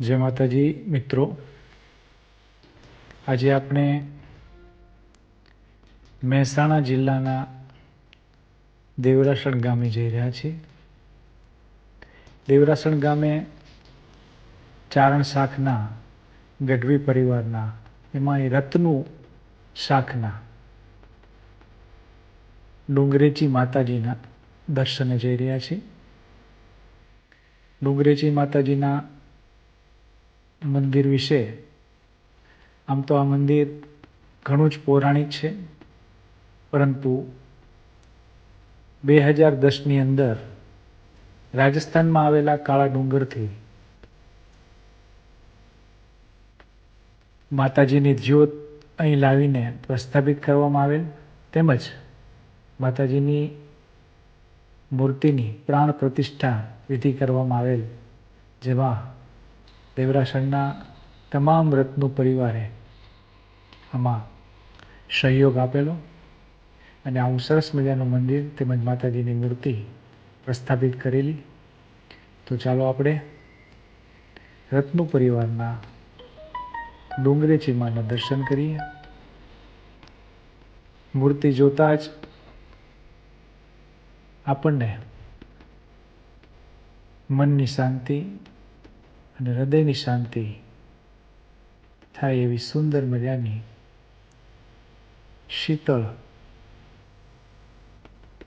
જય માતાજી, મિત્રો. આજે આપણે મહેસાણા જિલ્લાના દેવરાસણ ગામે જઈ રહ્યા છીએ. દેવરાસણ ગામે ચારણ શાખના ગઢવી પરિવારના, એમાં એ રત્નું શાખના ડુંગરેચી માતાજીના દર્શને જઈ રહ્યા છીએ. ડુંગરેચી માતાજીના મંદિર વિશે. આમ તો આ મંદિર ઘણું જ પૌરાણિક છે. પરંતુ બે હજાર દસની અંદર રાજસ્થાનમાં આવેલા કાળા ડુંગરથી માતાજીની જ્યોત અહીં લાવીને પ્રસ્થાપિત કરવામાં આવેલ. તેમજ માતાજીની મૂર્તિની પ્રાણ પ્રતિષ્ઠા વિધિ કરવામાં આવેલ. જેમાં દેવરાસણના તમામ રત્નો પરિવારે આમાં સહયોગ આપેલો અને આવું સરસ મજાનું મંદિર તેમજ માતાજીની મૂર્તિ પ્રસ્થાપિત કરેલી. તો ચાલો આપણે રત્નો પરિવારના ડુંગરેચી માના દર્શન કરીએ. મૂર્તિ જોતાં જ આપણને મનની શાંતિ અને હૃદયની શાંતિ થાય એવી સુંદર મજાની શીતળ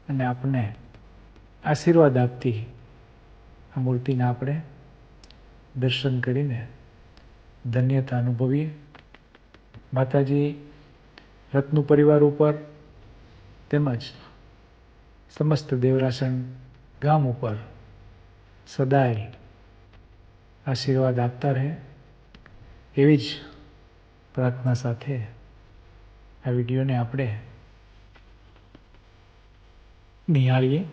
અને આપણને આશીર્વાદ આપતી આ મૂર્તિના આપણે દર્શન કરીને ધન્યતા અનુભવીએ. માતાજી, રત્નુ પરિવાર ઉપર તેમજ સમસ્ત દેવરાસણ ગામ ઉપર સદાય આશીર્વાદ આપતા રહે. એવી જ પ્રાર્થના સાથે આ વિડીયોને આપણે નિહાળીએ.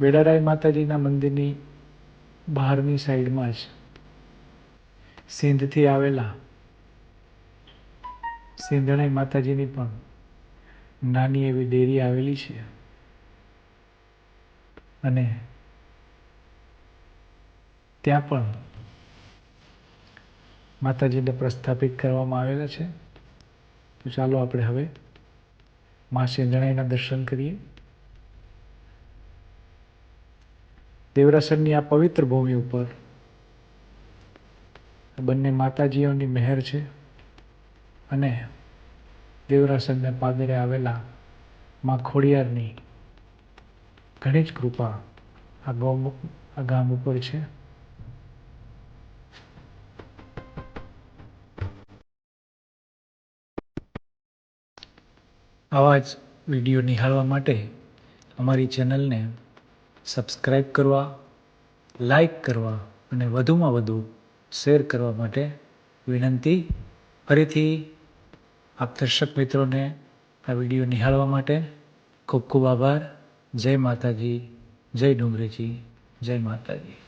વેડારાય માતાજીના મંદિરની બહારની સાઈડમાં જ સિંધથી આવેલા સિંધણાઈ માતાજીની પણ નાની એવી ડેરી આવેલી છે. અને ત્યાં પણ માતાજીને પ્રસ્થાપિત કરવામાં આવેલા છે. તો ચાલો આપણે હવે મા સિંધણાઈના દર્શન કરીએ. દેવરાસરની આ પવિત્ર ભૂમિ ઉપર બંને માતાજીઓની મહેર છે અને દેવરાસનને પાદરે આવેલા મા ખોડિયારની ઘણી જ કૃપા આ ગામ આ ગામ ઉપર છે. આવા જ વીડિયો નિહાળવા માટે અમારી ચેનલને સબસ્ક્રાઈબ કરવા લાઈક કરવા અને વધુમાં વધુ શેર કરવા માટે વિનંતી. ફરીથી આપ દર્શક મિત્રોને આ વીડિયો નિહાળવા માટે ખૂબ ખૂબ આભાર. જય માતાજી જય ડુંગરેજી જય માતાજી.